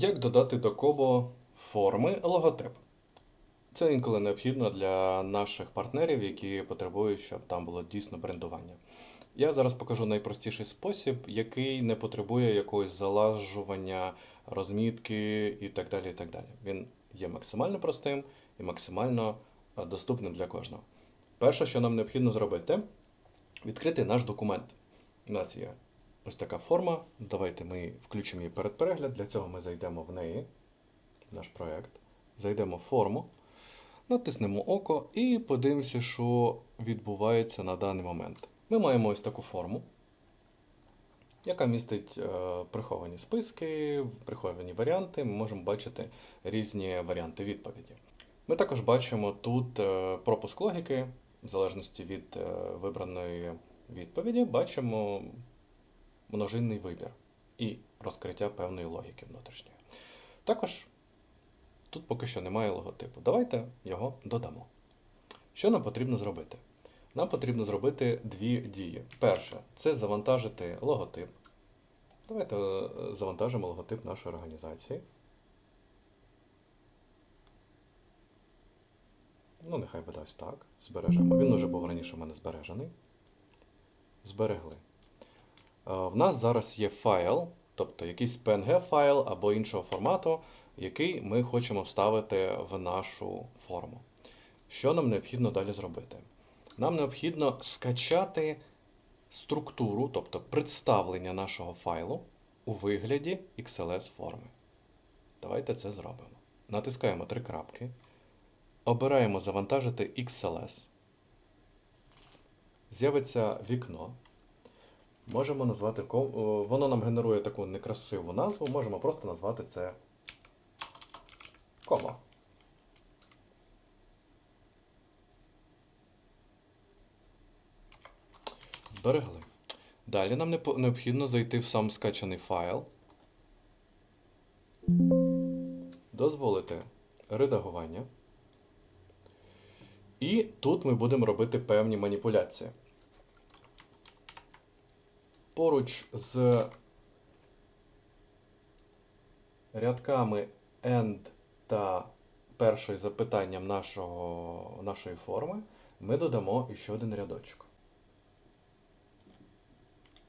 Як додати до Кобо форми логотип? Це інколи необхідно для наших партнерів, які потребують, щоб там було дійсно брендування. Я зараз покажу найпростіший спосіб, який не потребує якогось залажування, розмітки і так далі. і так далі. Він є максимально простим і максимально е, доступним для кожного. Перше, що нам необхідно зробити, відкрити наш документ. У нас є ось така форма. Давайте ми включимо її перед перегляд. Для цього ми зайдемо в неї, наш проєкт, зайдемо в форму, натиснемо око і подивимося, що відбувається на даний момент. Ми маємо ось таку форму, яка містить е, приховані списки, приховані варіанти. Ми можемо бачити різні варіанти відповіді. Ми також бачимо тут е, пропуск логіки, в залежності від е, вибраної відповіді, бачимо множинний вибір і розкриття певної логіки внутрішньої. Також тут поки що немає логотипу. Давайте його додамо. Що нам потрібно зробити? Нам потрібно зробити дві дії. Перше це завантажити логотип. Давайте е, завантажимо логотип нашої організації. Ну, нехай буде ось так. Збережемо. Він вже був раніше в мене збережений. Зберегли. Е, В нас зараз є файл, тобто якийсь PNG-файл або іншого формату, який ми хочемо вставити в нашу форму. Що нам необхідно далі зробити? Нам необхідно скачати структуру, тобто представлення нашого файлу у вигляді XLS форми. Давайте це зробимо. Натискаємо три крапки. Обираємо завантажити XLS. З'явиться вікно. Можемо назвати воно нам генерує таку некрасиву назву. Можемо просто назвати це кома. Зберегли. Далі нам необхідно зайти в сам скачаний файл. Дозволити редагування. І тут ми будемо робити певні маніпуляції. Поруч з рядками end та першим запитанням нашого, нашої форми ми додамо ще один рядочок.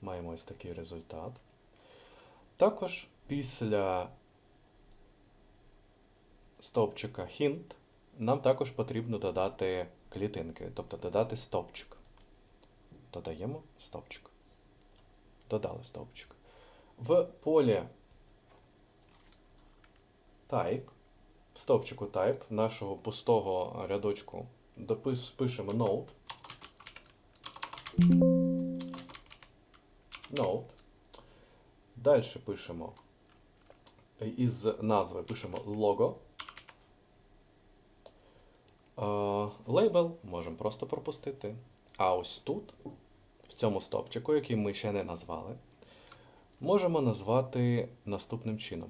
Маємо ось такий результат. Також після стовпчика hint нам також потрібно додати клітинки, тобто додати стовпчик. Додаємо стовпчик. Додали стовпчик. В полі type, в стовпчику type нашого пустого рядочку пишемо note. Note. Далі пишемо із назви пишемо logo. Лейбл можемо просто пропустити. А ось тут, цьому стопчику, який ми ще не назвали, можемо назвати наступним чином.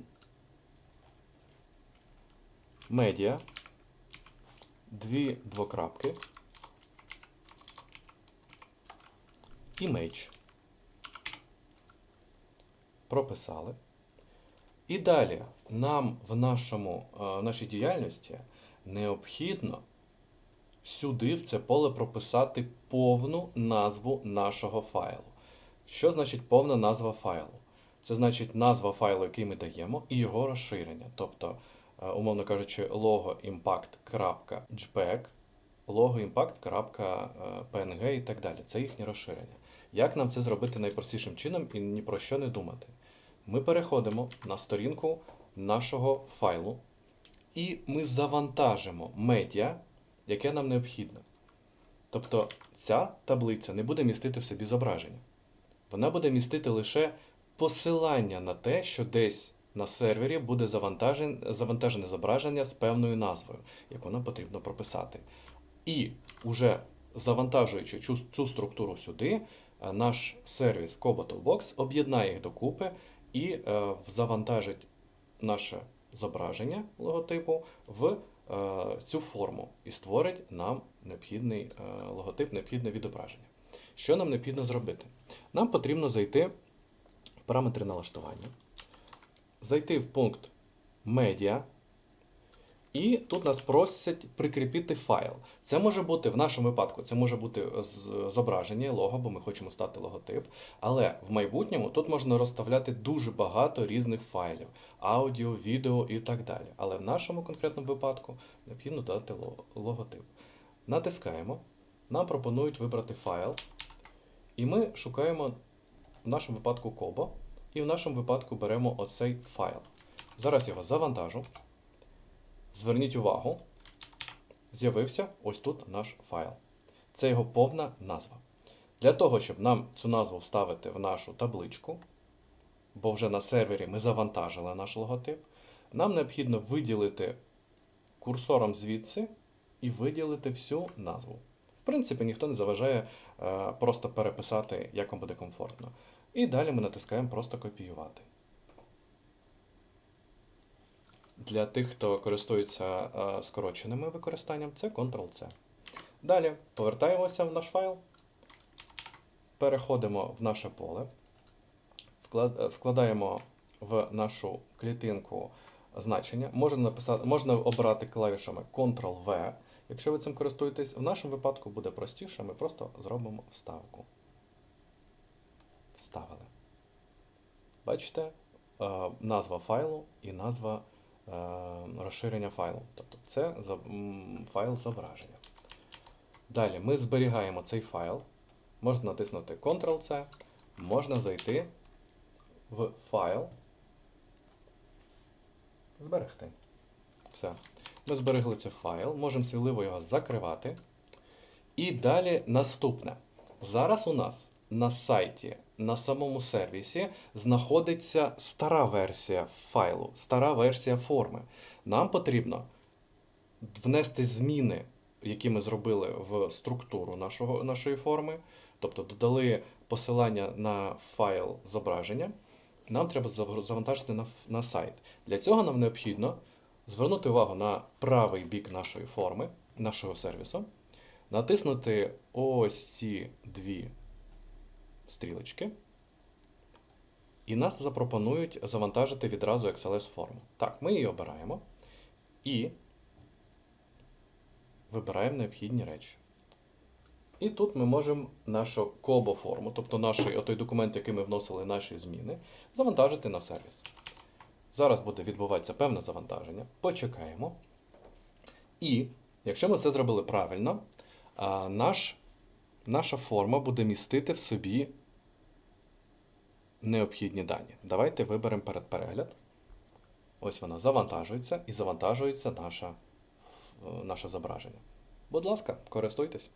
Медіа, дві двокрапки, імейдж. Прописали. І далі нам в нашому, е, нашій діяльності необхідно сюди, в це поле, прописати повну назву нашого файлу. Що значить повна назва файлу? Це значить назва файлу, який ми даємо, і його розширення. Тобто, е, умовно кажучи, logoimpact.jpg, logoimpact.png і так далі. Це їхнє розширення. Як нам це зробити найпростішим чином і ні про що не думати? Ми переходимо на сторінку нашого файлу, і ми завантажимо медіа, яке нам необхідно. Тобто ця таблиця не буде містити в собі зображення. Вона буде містити лише посилання на те, що десь на сервері буде завантажене, зображення з певною назвою, яку нам потрібно прописати. І уже завантажуючи цю, цю структуру сюди, е, наш сервіс Cobotalbox об'єднає їх докупи і е, завантажить наше зображення логотипу в цю форму і створить нам необхідний е, логотип, необхідне відображення. Що нам необхідно зробити? Нам потрібно зайти в параметри налаштування, зайти в пункт медіа. І тут нас просять прикріпити файл. Це може бути в нашому випадку, це може бути зображення, лого, бо ми хочемо стати логотип. Але в майбутньому тут можна розставляти дуже багато різних файлів: аудіо, відео і так далі. Але в нашому конкретному випадку необхідно дати логотип. Натискаємо, нам пропонують вибрати файл, і ми шукаємо в нашому випадку Kobo, і в нашому випадку беремо оцей файл. Зараз його завантажу. Зверніть увагу, з'явився ось тут наш файл. Це його повна назва. Для того, щоб нам цю назву вставити в нашу табличку, бо вже на сервері ми завантажили наш логотип, нам необхідно виділити курсором звідси і виділити всю назву. В принципі, ніхто не заважає е, просто переписати, як вам буде комфортно. І далі ми натискаємо просто копіювати. Для тих, хто користується е, скороченими використанням, це Ctrl-C. Далі повертаємося в наш файл, переходимо в наше поле, е, вкладаємо в нашу клітинку значення. Можна, написати, можна обрати клавішами Ctrl-V, якщо ви цим користуєтесь. В нашому випадку буде простіше, ми просто зробимо вставку. Вставили. Бачите, е, назва файлу і назва розширення файлу. Тобто це файл зображення. Далі ми зберігаємо цей файл. Можна натиснути Ctrl-C, можна зайти в файл. Зберегти. Все. Ми зберегли цей файл, можемо сміливо його закривати. І далі наступне. Зараз у нас на сайті, на самому сервісі знаходиться стара версія файлу, стара версія форми. Нам потрібно внести зміни, які ми зробили в структуру нашого, нашої форми, тобто додали посилання на файл зображення. Нам треба завантажити на, на сайт. Для цього нам необхідно звернути увагу на правий бік нашої форми, нашого сервісу, натиснути ось ці дві стрілочки, і нас запропонують завантажити відразу XLS форму. Так, ми її обираємо і вибираємо необхідні речі. І тут ми можемо нашу кобо форму, тобто наш той документ, який ми вносили наші зміни, завантажити на сервіс. Зараз буде відбуватися певне завантаження. Почекаємо. І якщо ми це зробили правильно, наш, наша форма буде містити в собі необхідні дані. Давайте виберемо передперегляд. Ось воно завантажується і завантажується наша, е, наше зображення. Будь ласка, користуйтесь.